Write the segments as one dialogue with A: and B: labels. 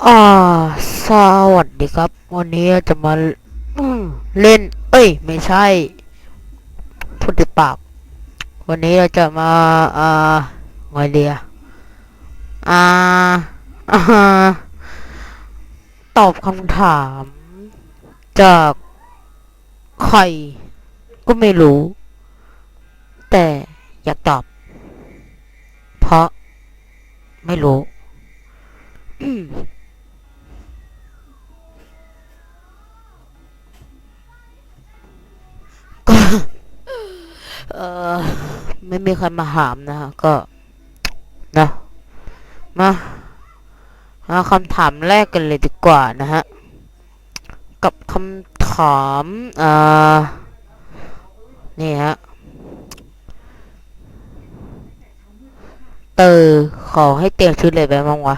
A: อ่าสวัสดีครับ วันนี้จะมาเล่น เอ้ย ไม่ใช่พูดติดปาก วันนี้เราจะมาอ่าไงเดียอ่าอ่าตอบคำถาม จากใครก็ไม่รู้ แต่อยากตอบ เพราะไม่รู้ ไม่มีใครมาหามนะฮะก็นะมามาคำถามแรกกันเลยดีกว่านะฮะ กับคำถามอ่านี่ฮะเตอขอให้เตรียมชุดเลยไปบ้งวะ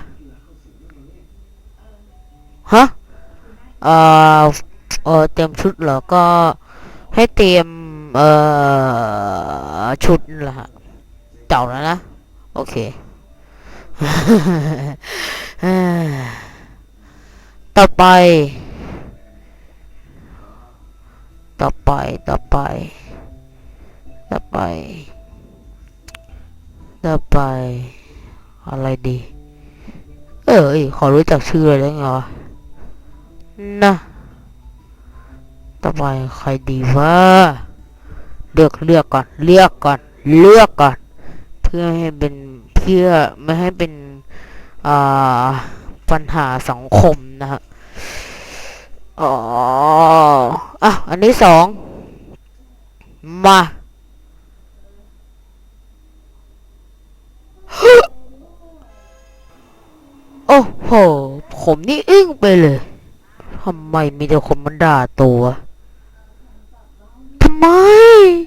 A: ฮะเอ่อเออเตรียมชุดเหรอก็ให้เตรียม เอ่อชุดละเจ้าแล้วนะ โอเคต่อไป ต่อไป ต่อไป ต่อไป ต่อไป อะไรดี เอ้ย ขอรู้จักชื่อเลยได้ไงวะนะ ต่อไปใครดีวะ เลือกเลือกก่อนเลือกก่อนเลือกก่อน เพื่อให้เป็นเพื่อไม่ให้เป็นอ่าปัญหาสังคมนะฮะอ๋ออะอันนี้สองมาโอ้โห ผมนี่อึ้งไปเลยทำไมมีแต่คนมาด่าตัว bye